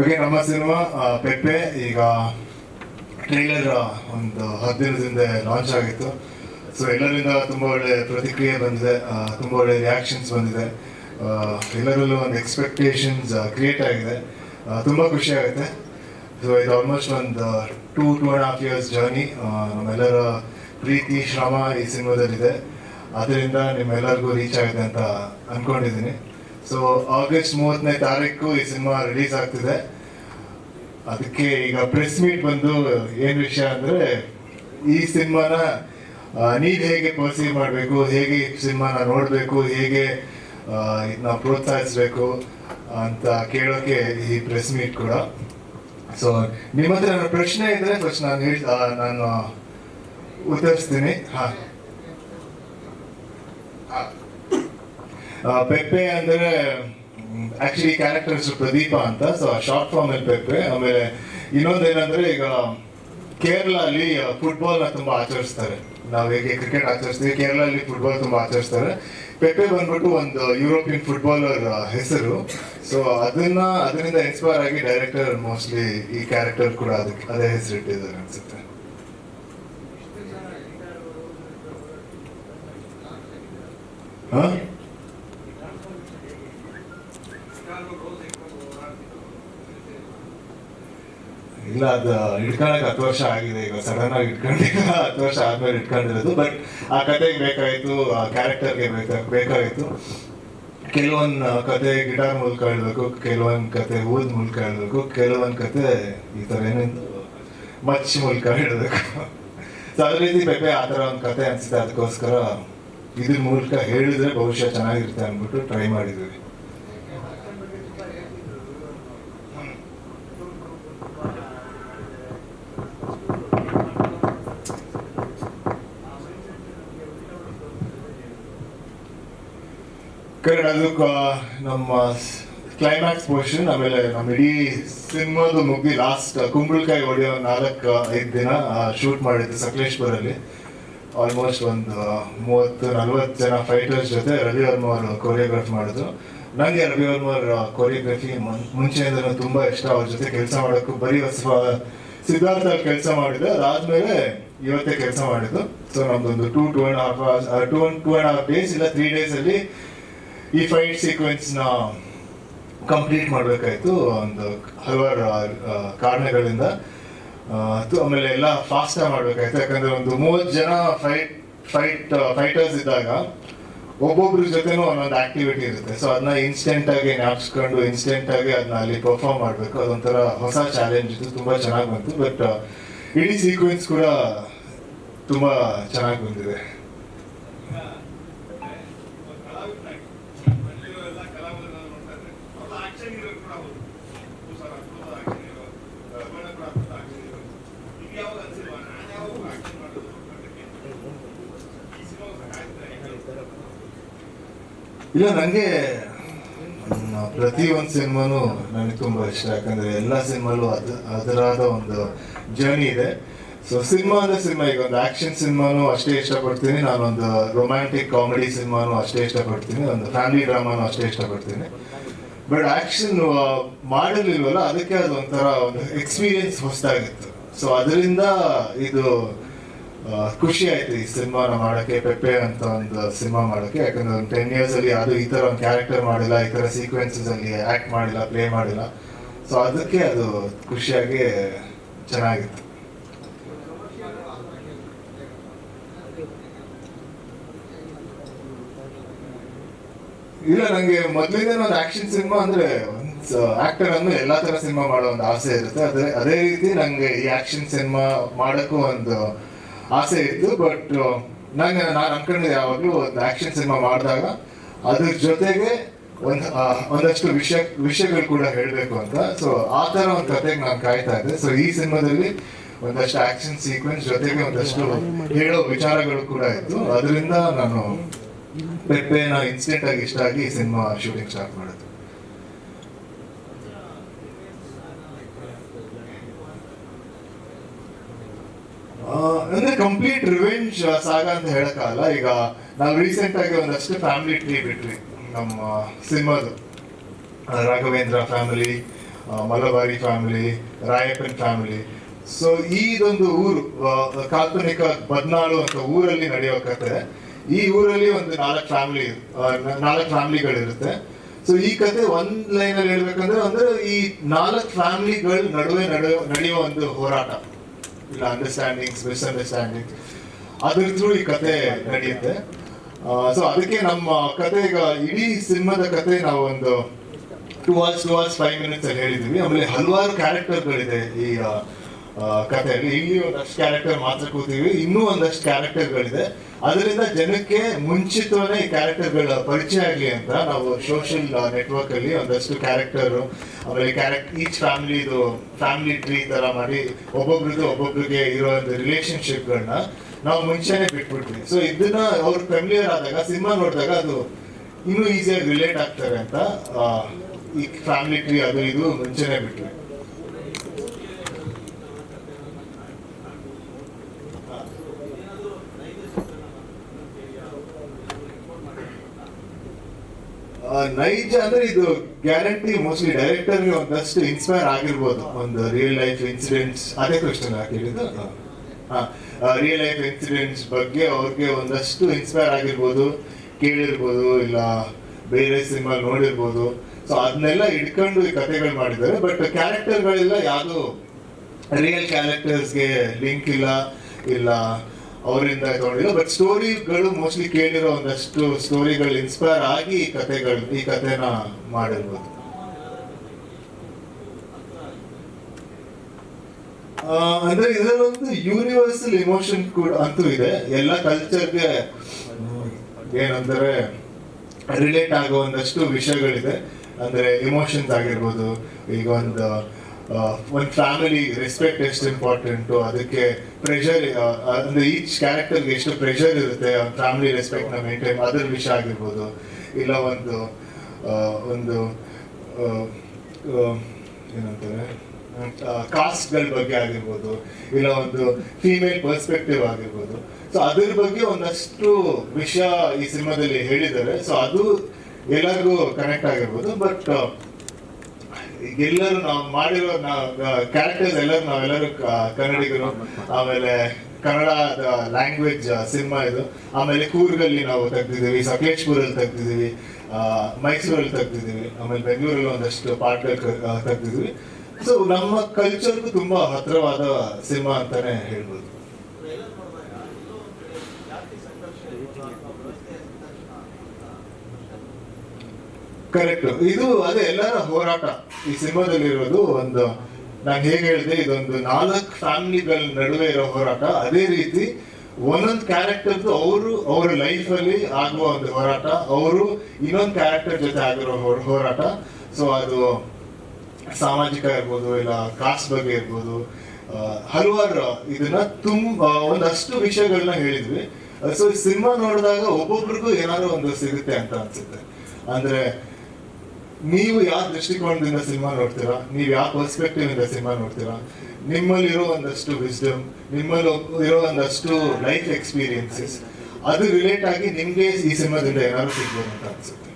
Okay ನಮ್ಮ cinema ಪೆಪ್ಪೆ, ಈಗ trailer ಒಂದು ಹತ್ತು ದಿನದಿಂದ ಲಾಂಚ್ ಆಗಿತ್ತು. ಸೊ ಎಲ್ಲರಿಂದ ತುಂಬ ಒಳ್ಳೆ ಪ್ರತಿಕ್ರಿಯೆ ಬಂದಿದೆ ತುಂಬ ಒಳ್ಳೆ ರಿಯಾಕ್ಷನ್ಸ್ ಬಂದಿದೆ. ಎಲ್ಲರಲ್ಲೂ ಒಂದು ಎಕ್ಸ್ಪೆಕ್ಟೇಷನ್ಸ್ ಕ್ರಿಯೇಟ್ ಆಗಿದೆ. ತುಂಬ ಖುಷಿ ಆಗುತ್ತೆ. ಸೊ ಇದು ಆಲ್ಮೋಸ್ಟ್ ಒಂದು two two and half years journey ನಮ್ಮೆಲ್ಲರ ಪ್ರೀತಿ, ಶ್ರಮ ಈ ಸಿನಿಮಾದಲ್ಲಿದೆ. ಅದರಿಂದ ನಿಮ್ಮೆಲ್ಲರಿಗೂ ರೀಚ್ ಆಗಿದೆ ಅಂತ ಅನ್ಕೊಂಡಿದ್ದೀನಿ. ಸೊ ಆಗಸ್ಟ್ ಮೂವತ್ತನೇ ತಾರೀಕು ಈ ಸಿನಿಮಾ ರಿಲೀಸ್ ಆಗ್ತಿದೆ. ಅದಕ್ಕೆ ಈಗ ಪ್ರೆಸ್ ಮೀಟ್ ಬಂದು ಏನು ವಿಷಯ ಅಂದ್ರೆ, ಈ ಸಿನಿಮಾನ ನೀವು ಹೇಗೆ ಪರ್ಸೀವ್ ಮಾಡಬೇಕು, ಹೇಗೆ ಈ ಸಿನಿಮಾನ ನೋಡಬೇಕು, ಹೇಗೆ ಇದನ್ನ ಪ್ರೋತ್ಸಾಹಿಸ್ಬೇಕು ಅಂತ ಕೇಳೋಕೆ ಈ ಪ್ರೆಸ್ ಮೀಟ್ ಕೂಡ. ಸೊ ನಿಮ್ಮ ಹತ್ರ ನನ್ನ ಪ್ರಶ್ನೆ ಇದ್ರೆ ಫಸ್ಟ್ ನಾನು ಹೇಳಿ ನಾನು ಉತ್ತರಿಸ್ತೀನಿ. ಹಾ. ಪೆಪ್ಪೆ ಅಂದ್ರೆ ಆಕ್ಚುಲಿ ಕ್ಯಾರೆಕ್ಟರ್ ಹೆಸರು ಪ್ರದೀಪ ಅಂತ ಸೊ ಶಾರ್ಟ್ ಫಾರ್ಮ್ ಅಲ್ಲಿ ಪೆಪ್ಪೆ ಆಮೇಲೆ ಇನ್ನೊಂದೇನಂದ್ರೆ ಈಗ ಕೇರಳ ಅಲ್ಲಿ ಫುಟ್ಬಾಲ್ನ ತುಂಬಾ ಆಚರಿಸ್ತಾರೆ ನಾವು ಹೇಗೆ ಕ್ರಿಕೆಟ್ ಆಚರಿಸ್ತೀವಿ ಕೇರಳ ಅಲ್ಲಿ ಫುಟ್ಬಾಲ್ ತುಂಬಾ ಆಚರಿಸ್ತಾರೆ ಪೆಪ್ಪೆ ಬಂದ್ಬಿಟ್ಟು ಒಂದು ಯುರೋಪಿಯನ್ ಫುಟ್ಬಾಲರ್ ಹೆಸರು ಸೊ ಅದನ್ನ ಅದರಿಂದ ಇನ್ಸ್ಪೈರ್ ಆಗಿ ಡೈರೆಕ್ಟರ್ ಮೋಸ್ಟ್ಲಿ ಈ ಕ್ಯಾರೆಕ್ಟರ್ ಕೂಡ ಅದಕ್ಕೆ ಅದೇ ಹೆಸರು ಇಟ್ಟಿದ್ದಾರೆ ಅನ್ಸುತ್ತೆ ಹಾ ಅದು ಇಟ್ಕೊಳಕ್ ಹತ್ತು ವರ್ಷ ಆಗಿದೆ, ಈಗ ಸಡನ್ ಆಗಿ ಇಟ್ಕೊಂಡಿಲ್ಲ, ಹತ್ತು ವರ್ಷ ಆದ್ಮೇಲೆ ಇಟ್ಕೊಂಡಿರೋದು. ಬಟ್ ಆ ಕತೆಗೆ ಬೇಕಾಯ್ತು, ಆ ಕ್ಯಾರೆಕ್ಟರ್ಗೆ ಬೇಕಾ ಬೇಕಾಗಿತ್ತು ಕೆಲವೊಂದು ಕತೆ ಗಿಟಾರ್ ಮೂಲಕ ಹೇಳ್ಬೇಕು, ಕೆಲವೊಂದು ಕತೆ ಊದ್ ಮೂಲಕ ಹೇಳ್ಬೇಕು, ಕೆಲವೊಂದು ಕತೆ ಈ ಥರ ಏನೇನು ಮಚ್ ಮೂಲಕ ಹೇಳ್ಬೇಕು. ಸೊ ಅದೇ ರೀತಿ ಬೇಕೆ ಆ ಥರ ಒಂದು ಕತೆ ಅನ್ಸುತ್ತೆ, ಅದಕ್ಕೋಸ್ಕರ ಇದ್ರ ಮೂಲಕ ಹೇಳಿದ್ರೆ ಬಹುಶಃ ಚೆನ್ನಾಗಿರುತ್ತೆ ಅಂದ್ಬಿಟ್ಟು ಟ್ರೈ ಮಾಡಿದ್ವಿ. ಕರೆಕ್ಟ್ ಅದಕ್ಕೆ ನಮ್ಮ ಕ್ಲೈಮ್ಯಾಕ್ಸ್ ಪೋರ್ಷನ್ ಆಮೇಲೆ ನಮ್ಮ ಇಡೀ ಸಿನಿಮಾದು ಮುಗಿ ಲಾಸ್ಟ್ ಕುಂಬಳಕಾಯಿ ಹೊಡೆಯೋ ನಾಲ್ಕು, ಐದು ದಿನ ಶೂಟ್ ಮಾಡಿದ್ದು ಸಕಲೇಶ್ಪುರಲ್ಲಿ ಆಲ್ಮೋಸ್ಟ್ ಒಂದು, ಮೂವತ್ತು, ನಲ್ವತ್ತು ಜನ ಫೈಟರ್ಸ್ ಜೊತೆ ರವಿ ವರ್ಮ ಅವರು ಕೊರಿಯೋಗ್ರಾಫ್ ಮಾಡಿದ್ರು. ನನಗೆ ರವಿ ವರ್ಮ ಅವರ ಕೊರಿಯೋಗ್ರಫಿ ಮುಂಚೆಯಿಂದನೂ ತುಂಬ ಇಷ್ಟ. ಅವ್ರ ಜೊತೆ ಕೆಲಸ ಮಾಡೋಕ್ಕೂ ಬರೀ ಹೊಸ ಸಿದ್ಧಾರ್ಥ ಕೆಲಸ ಮಾಡಿದ್ದು. ಅದಾದಮೇಲೆ ಇವತ್ತೇ ಕೆಲಸ ಮಾಡಿದ್ದು. ಸೊ ನಮ್ದೊಂದು two two and half two one two and half days ಇಲ್ಲ ತ್ರೀ ಡೇಸಲ್ಲಿ ಈ ಫೈಟ್ ಸೀಕ್ವೆನ್ಸ್ನ ಕಂಪ್ಲೀಟ್ ಮಾಡಬೇಕಾಯ್ತು. ಒಂದು ಹಲವಾರು ಕಾರಣಗಳಿಂದ ಆಮೇಲೆ ಎಲ್ಲ ಫಾಸ್ಟ್ ಮಾಡಬೇಕಾಯ್ತು. ಯಾಕಂದ್ರೆ ಒಂದು ಮೂವತ್ತು ಜನ ಫೈಟ್ ಫೈಟ್ ಫೈಟರ್ಸ್ ಇದ್ದಾಗ ಒಬ್ಬೊಬ್ರ ಜೊತೆನೂ ಒಂದೊಂದು ಆಕ್ಟಿವಿಟಿ ಇರುತ್ತೆ. ಸೊ ಅದನ್ನ ಇನ್ಸ್ಟೆಂಟ್ ಆಗಿ ಜ್ಞಾಪಿಸ್ಕೊಂಡು ಇನ್ಸ್ಟೆಂಟ್ ಆಗಿ ಅದನ್ನ ಅಲ್ಲಿ ಪರ್ಫಾರ್ಮ್ ಮಾಡಬೇಕು. ಅದೊಂಥರ ಹೊಸ ಚಾಲೆಂಜ್ ಇತ್ತು ತುಂಬಾ ಚೆನ್ನಾಗಿ ಬಂತು. ಬಟ್ ಇಡೀ ಸೀಕ್ವೆನ್ಸ್ ಕೂಡ ತುಂಬಾ ಚೆನ್ನಾಗಿ ಬಂದಿದೆ. ಇಲ್ಲ ನನಗೆ ಪ್ರತಿ ಒಂದು ಸಿನಿಮಾನು ನನಗೆ ತುಂಬ ಇಷ್ಟ. ಯಾಕಂದರೆ ಎಲ್ಲ ಸಿನಿಮಾಲು ಅದು, ಅದರಾದ ಒಂದು ಜರ್ನಿ ಇದೆ. ಸೊ ಸಿನಿಮಾ ಅಂದ್ರೆ ಸಿನಿಮಾ. ಈಗ ಒಂದು ಆಕ್ಷನ್ ಸಿನಿಮಾನು ಅಷ್ಟೇ ಇಷ್ಟಪಡ್ತೀನಿ. ನಾನೊಂದು ರೊಮ್ಯಾಂಟಿಕ್ ಕಾಮಿಡಿ ಸಿನಿಮಾನು ಅಷ್ಟೇ ಇಷ್ಟಪಡ್ತೀನಿ. ಒಂದು ಫ್ಯಾಮಿಲಿ ಡ್ರಾಮಾನು ಅಷ್ಟೇ ಇಷ್ಟಪಡ್ತೀನಿ. ಬಟ್ ಆಕ್ಷನ್ ಮಾಡಲಿಲ್ವಲ್ಲ, ಅದಕ್ಕೆ ಅದೊಂಥರ ಒಂದು ಎಕ್ಸ್ಪೀರಿಯನ್ಸ್ ಹೊಸದಾಗಿತ್ತು. ಸೊ ಅದರಿಂದ ಇದು ಖುಷಿ ಆಯ್ತು ಈ ಸಿನಿಮಾನ ಮಾಡಕ್ಕೆ ಪೆಪ್ಪೆ ಅಂತ ಒಂದು ಸಿನಿಮಾ ಮಾಡಕ್ಕೆ. ಯಾಕಂದ್ರೆ ಒಂದು ಟೆನ್ ಇಯರ್ಸ್ ಅಲ್ಲಿ ಅದು ಈ ತರ ಒಂದು ಕ್ಯಾರೆಕ್ಟರ್ ಮಾಡಿಲ್ಲ, ಈ ತರ ಸೀಕ್ವೆನ್ಸಸ್ ಅಲ್ಲಿ ಆಕ್ಟ್ ಮಾಡಿಲ್ಲ ಪ್ಲೇ ಮಾಡಿಲ್ಲ. ಸೊ ಅದಕ್ಕೆ ಅದು ಖುಷಿಯಾಗಿ ಚೆನ್ನಾಗಿತ್ತು. ಇಲ್ಲ ನಂಗೆ ಮೊದಲಿಂದ ಒಂದು ಆಕ್ಷನ್ ಸಿನಿಮಾ ಅಂದ್ರೆ ಒಂದು ಆಕ್ಟರ್ ಅನ್ನು ಎಲ್ಲಾ ತರ ಸಿನಿಮಾ ಮಾಡೋ ಒಂದು ಆಸೆ ಇರುತ್ತೆ. ಅದೇ ಅದೇ ರೀತಿ ನಂಗೆ ಈ ಆಕ್ಷನ್ ಸಿನಿಮಾ ಮಾಡಕ್ಕೂ ಒಂದು ಆಸೆ ಇತ್ತು. ಬಟ್ ನಂಗೆ ನಾನು ಅನ್ಕೊಂಡಿದ್ದೆ ಯಾವಾಗ್ಲೂ ಒಂದು ಆಕ್ಷನ್ ಸಿನಿಮಾ ಮಾಡಿದಾಗ ಅದ್ರ ಜೊತೆಗೆ ಒಂದ್ ಒಂದಷ್ಟು ವಿಷಯ ವಿಷಯಗಳು ಕೂಡ ಹೇಳಬೇಕು ಅಂತ. ಸೊ ಆ ತರ ಒಂದು ಕತೆಗೆ ನಾನು ಕಾಯ್ತಾ ಇದ್ದೆ. ಸೊ ಈ ಸಿನಿಮಾದಲ್ಲಿ ಒಂದಷ್ಟು ಆಕ್ಷನ್ ಸೀಕ್ವೆನ್ಸ್ ಜೊತೆಗೆ ಒಂದಷ್ಟು ಹೇಳೋ ವಿಚಾರಗಳು ಕೂಡ ಇತ್ತು. ಅದರಿಂದ ನಾನು ಪೆಪ್ಪೆನ ಇನ್ಸ್ಟೆಂಟ್ ಆಗಿ ಇಷ್ಟ ಆಗಿ ಸಿನಿಮಾ ಶೂಟಿಂಗ್ ಸ್ಟಾರ್ಟ್ ಮಾಡೋದು ಆ, ಅಂದ್ರೆ ಕಂಪ್ಲೀಟ್ ರಿವೆಂಜ್ ಸಾಗ ಅಂತ ಹೇಳಕ್ಕಾಗಲ್ಲ. ಈಗ ನಾವು ರೀಸೆಂಟ್ ಆಗಿ ಒಂದಷ್ಟು ಫ್ಯಾಮಿಲಿ ಟ್ರೀ ಬಿಟ್ವಿ ನಮ್ಮ ಸಿನಿಮಾದು Raghavendra family Malabari family Rayappan family so ಇದೊಂದು ಊರು ಕಾಲ್ಪನಿಕ ಬದ್ನಾಳು ಅಂತ ಊರಲ್ಲಿ ನಡೆಯೋ ಕತೆ ಈ ಊರಲ್ಲಿ ಒಂದು ನಾಲ್ಕು ಫ್ಯಾಮಿಲಿ ನಾಲ್ಕು ಫ್ಯಾಮಿಲಿಗಳಿರುತ್ತೆ ಸೊ ಈ ಕತೆ ಒಂದ್ ಲೈನ್ ಅಲ್ಲಿ ಹೇಳ್ಬೇಕಂದ್ರೆ ಅಂದ್ರೆ ಈ ನಾಲ್ಕು ಫ್ಯಾಮಿಲಿಗಳ ನಡುವೆ ನಡೆಯೋ ನಡೆಯುವ ಒಂದು ಹೋರಾಟ. ಇಲ್ಲ ಅಂಡರ್ಸ್ಟ್ಯಾಂಡಿಂಗ್ಸ್ ಮಿಸ್ಅಂಡರ್ಸ್ಟ್ಯಾಂಡಿಂಗ್ಸ್ ಅದ್ರ ಥ್ರೂ ಈ ಕತೆ ನಡೆಯುತ್ತೆ. ಸೊ ಅದಕ್ಕೆ ನಮ್ಮ ಕತೆ ಈಗ ಇಡೀ ಸಿನಿಮಾದ ಕತೆ ನಾವು ಒಂದು two hours two hours five minutes ಅಲ್ಲಿ ಹೇಳಿದೀವಿ. ಆಮೇಲೆ ಹಲವಾರು ಕ್ಯಾರೆಕ್ಟರ್ಗಳಿದೆ ಈ ಕಥೆಯಲ್ಲಿ ಇಲ್ಲಿ ಒಂದಷ್ಟು ಕ್ಯಾರೆಕ್ಟರ್ ಮಾತ್ರ ಕೂತೀವಿ. ಇನ್ನೂ ಒಂದಷ್ಟು ಕ್ಯಾರೆಕ್ಟರ್ಗಳಿದೆ ಅದರಿಂದ ಜನಕ್ಕೆ ಮುಂಚಿತವೇ ಈ ಕ್ಯಾರೆಕ್ಟರ್ಗಳ ಪರಿಚಯ ಆಗಲಿ ಅಂತ ನಾವು ಸೋಷಿಯಲ್ ನೆಟ್ವರ್ಕ್ ಅಲ್ಲಿ ಒಂದಷ್ಟು ಕ್ಯಾರೆಕ್ಟರ್ ಆಮೇಲೆ ಕ್ಯಾರೆಕ್ಟರ್ ಈಚ್ ಫ್ಯಾಮಿಲಿದು ಫ್ಯಾಮಿಲಿ ಟ್ರೀ ತರ ಮಾಡಿ ಒಬ್ಬೊಬ್ರದ್ದು ಒಬ್ಬೊಬ್ರಿಗೆ ಇರೋ ಒಂದು ರಿಲೇಶನ್ಶಿಪ್ಗಳನ್ನ ನಾವು ಮುಂಚೆನೆ ಬಿಟ್ಬಿಡ್ತೀವಿ ಸೊ ಇದನ್ನ ಅವ್ರ ಫ್ಯಾಮಿಲಿಯರ್ ಆದಾಗ, ಸಿನಿಮಾ ನೋಡಿದಾಗ ಅದು ಇನ್ನೂ ಈಸಿಯಾಗಿ ರಿಲೇಟ್ ಆಗ್ತಾರೆ ಅಂತ ಈ ಫ್ಯಾಮಿಲಿ ಟ್ರೀ ಅದು ಇದು ಮುಂಚೆನೆ ಬಿಟ್ವಿ ಆ, ನೈಜ ಅಂದ್ರೆ ಇದು ಗ್ಯಾರಂಟಿ ಮೋಸ್ಟ್ಲಿ ಡೈರೆಕ್ಟರ್ ಒಂದಷ್ಟು ಇನ್ಸ್ಪೈರ್ ಆಗಿರ್ಬೋದು. ಒಂದು ರಿಯಲ್ ಲೈಫ್ ಇನ್ಸಿಡೆಂಟ್ಸ್ ಅದೇ ಕ್ವಶನ್ ಹಾಕಿರೋದು ರಿಯಲ್ ಲೈಫ್ ಇನ್ಸಿಡೆಂಟ್ಸ್ ಬಗ್ಗೆ ಅವ್ರಿಗೆ ಒಂದಷ್ಟು ಇನ್ಸ್ಪೈರ್ ಆಗಿರ್ಬೋದು, ಕೇಳಿರ್ಬೋದು, ಇಲ್ಲ ಬೇರೆ ಸಿನಿಮಾ ನೋಡಿರ್ಬೋದು. ಸೊ ಅದನ್ನೆಲ್ಲ ಇಟ್ಕೊಂಡು ಈ ಕಥೆಗಳು ಮಾಡಿದ್ದಾರೆ. ಬಟ್ ಕ್ಯಾರೆಕ್ಟರ್ಗಳೆಲ್ಲ ಯಾವುದು ರಿಯಲ್ ಕ್ಯಾರೆಕ್ಟರ್ಸ್ಗೆ ಲಿಂಕ್ ಇಲ್ಲ ಇಲ್ಲ ಅವರಿಂದ ತಗೊಂಡಿಲ್ಲ ಬಟ್ ಸ್ಟೋರಿಗಳು ಮೋಸ್ಟ್ಲಿ ಕೇಳಿರೋ ಒಂದಷ್ಟು ಸ್ಟೋರಿಗಳು ಇನ್ಸ್ಪೈರ್ ಆಗಿ ಈ ಕಥೆಗಳು, ಈ ಕಥೆನ ಮಾಡಿರ್ಬೋದು. ಅಂದ್ರೆ ಇದರಲ್ಲೊಂದು ಯೂನಿವರ್ಸಲ್ ಇಮೋಷನ್ ಕೂಡ ಅಂತೂ ಇದೆ. ಎಲ್ಲ ಕಲ್ಚರ್ಗೆ ಏನಂದ್ರೆ ರಿಲೇಟ್ ಆಗೋ ಒಂದಷ್ಟು ವಿಷಯಗಳಿದೆ. ಅಂದ್ರೆ ಇಮೋಷನ್ಸ್ ಆಗಿರ್ಬೋದು, ಈಗ ಒಂದು ಒಂದು ಫ್ಯಾಮಿಲಿ ರೆಸ್ಪೆಕ್ಟ್ ಎಷ್ಟು ಇಂಪಾರ್ಟೆಂಟು ಅದಕ್ಕೆ ಪ್ರೆಷರ್ ಅಂದ್ರೆ ಈಚ್ ಕ್ಯಾರೆಕ್ಟರ್ಗೆ ಎಷ್ಟು ಪ್ರೆಷರ್ ಇರುತ್ತೆ ಫ್ಯಾಮಿಲಿ ರೆಸ್ಪೆಕ್ಟ್ನ ಮೇಂಟೈನ್ ಅದ್ರ ವಿಷಯ ಆಗಿರ್ಬೋದು. ಇಲ್ಲ ಒಂದು ಒಂದು ಏನಂತಾರೆ ಕಾಸ್ಟ್ ಕಾಸ್ಟ್ಗಳ ಬಗ್ಗೆ ಆಗಿರ್ಬೋದು, ಇಲ್ಲ ಒಂದು ಫೀಮೇಲ್ ಪರ್ಸ್ಪೆಕ್ಟಿವ್ ಆಗಿರ್ಬೋದು. ಸೊ ಅದ್ರ ಬಗ್ಗೆ ಒಂದಷ್ಟು ವಿಷಯ ಈ ಸಿನಿಮಾದಲ್ಲಿ ಹೇಳಿದ್ದಾರೆ. ಸೊ ಅದು ಎಲ್ಲರಿಗೂ ಕನೆಕ್ಟ್ ಆಗಿರ್ಬೋದು. ಬಟ್ ಎಲ್ಲರೂ ನಾವು ಮಾಡಿರೋ ಕ್ಯಾರೆಕ್ಟರ್ಸ್ ಎಲ್ಲರೂ ನಾವೆಲ್ಲರೂ ಕನ್ನಡಿಗರು, ಆಮೇಲೆ ಕನ್ನಡ ಲ್ಯಾಂಗ್ವೇಜ್ ಸಿನಿಮಾ ಇದು. ಆಮೇಲೆ ಕೂರ್ಗಲ್ಲಿ ನಾವು ತೆಗ್ದಿದ್ದೀವಿ ಸಕಲೇಶ್ಪುರಲ್ಲಿ ತೆಗ್ದಿದ್ದೀವಿ ಮೈಸೂರಲ್ಲಿ ತೆಗ್ದಿದ್ದೀವಿ, ಆಮೇಲೆ ಬೆಂಗಳೂರಲ್ಲಿ ಒಂದಷ್ಟು ಪಾರ್ಟ್ಗಳು ತೆಗ್ದಿದ್ವಿ ಸೊ ನಮ್ಮ ಕಲ್ಚರ್ಗೂ ತುಂಬಾ ಹತ್ರವಾದ ಸಿನಿಮಾ ಅಂತಾನೆ ಹೇಳ್ಬೋದು. ಕರೆಕ್ಟ್ ಇದು ಅದೇ ಎಲ್ಲರ ಹೋರಾಟ. ಈ ಸಿನಿಮಾದಲ್ಲಿ ಇರೋದು ಒಂದು, ನಾನು ಹೇಗೆ ಹೇಳಿದೆ, ಇದೊಂದು ನಾಲ್ಕು ಫ್ಯಾಮಿಲಿಗಳ ನಡುವೆ ಇರೋ ಹೋರಾಟ. ಅದೇ ರೀತಿ ಒಂದೊಂದು ಕ್ಯಾರೆಕ್ಟರ್ ಅವರು ಅವರ ಲೈಫ್ ಅಲ್ಲಿ ಆಗುವ ಒಂದು ಹೋರಾಟ, ಅವರು ಇನ್ನೊಂದು ಕ್ಯಾರೆಕ್ಟರ್ ಜೊತೆ ಆಗಿರೋ ಹೋರಾಟ. ಸೊ ಅದು ಸಾಮಾಜಿಕ ಇರ್ಬೋದು, ಇಲ್ಲ ಕಾಸ್ಟ್ ಬಗ್ಗೆ ಇರ್ಬೋದು ಹಲವಾರು ಇದನ್ನ ತುಂಬ ಒಂದಷ್ಟು ವಿಷಯಗಳನ್ನ ಹೇಳಿದ್ವಿ. ಸೊ ಸಿನಿಮಾ ನೋಡಿದಾಗ ಒಬ್ಬೊಬ್ರಿಗೂ ಏನಾದ್ರು ಒಂದು ಸಿಗುತ್ತೆ ಅಂತ ಅನ್ಸುತ್ತೆ. ಅಂದ್ರೆ ನೀವು ಯಾವ ದೃಷ್ಟಿಕೋನದಿಂದ ಸಿನಿಮಾ ನೋಡ್ತೀರಾ? ನೀವು ಯಾವ ಪರ್ಸ್ಪೆಕ್ಟಿವ್ ಇಂದ ಸಿನಿಮಾ ನೋಡ್ತೀರಾ? ನಿಮ್ಮಲ್ಲಿ ಇರೋ ಒಂದಷ್ಟು ವಿಸ್ಡಮ್ ನಿಮ್ಮಲ್ಲಿ ಇರೋ ಒಂದಷ್ಟು ಲೈಫ್ ಎಕ್ಸ್ಪೀರಿಯನ್ಸಸ್ ಅದು ರಿಲೇಟ್ ಆಗಿ ನಿಮಗೆ ಈ ಸಿನಿಮಾದಿಂದ ಏನಾದ್ರು ಸಿಗ್ಬೋದು ಅಂತ ಅನ್ಸುತ್ತೆ.